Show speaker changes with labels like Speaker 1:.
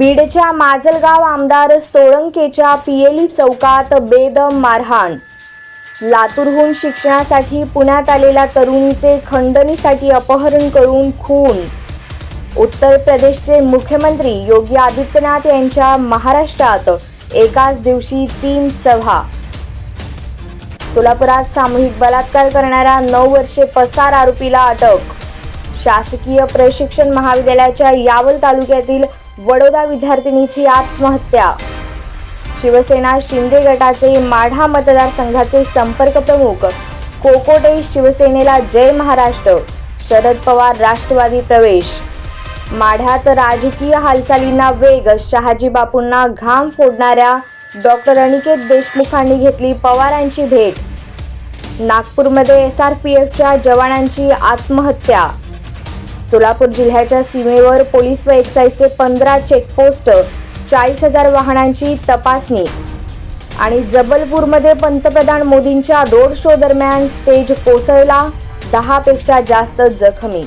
Speaker 1: बीडच्या माजलगाव आमदार सोळंकेच्या पिएली चौकात बेदम मारहाण. लातूरहून शिक्षणासाठी पुण्यात आलेल्या तरुणीचे खंडणीसाठी अपहरण करून खून. उत्तर प्रदेशचे मुख्यमंत्री योगी आदित्यनाथ यांच्या महाराष्ट्रात एकाच दिवशी तीन सभा. सोलापुरात सामूहिक बलात्कार करणाऱ्या नऊ वर्षे पसार आरोपीला अटक. शासकीय प्रशिक्षण महाविद्यालयाच्या यावल तालुक्यातील वडोदा विद्यार्थिनीची आत्महत्या. शिवसेना शिंदे गटाचे माढा मतदारसंघाचे संपर्क प्रमुख. कोकोटे शिवसेनेला जय महाराष्ट्र. शरद पवार राष्ट्रवादी प्रवेश. माढ्यात राजकीय हालचालींना वेग शहाजी बापूंना घाम फोडणाऱ्या डॉक्टर अनिकेत देशमुखांनी घेतली पवारांची भेट. नागपूरमध्ये एस आर पी एफच्या जवानांची आत्महत्या. सोलापूर जिल्ह्याच्या सीमेवर पोलीस व एक्साईजचे पंधरा चेकपोस्ट चाळीस हजार वाहनांची तपासणी आणि जबलपूरमध्ये पंतप्रधान मोदींच्या रोड शो दरम्यान स्टेज कोसळला दहापेक्षा जास्त जखमी.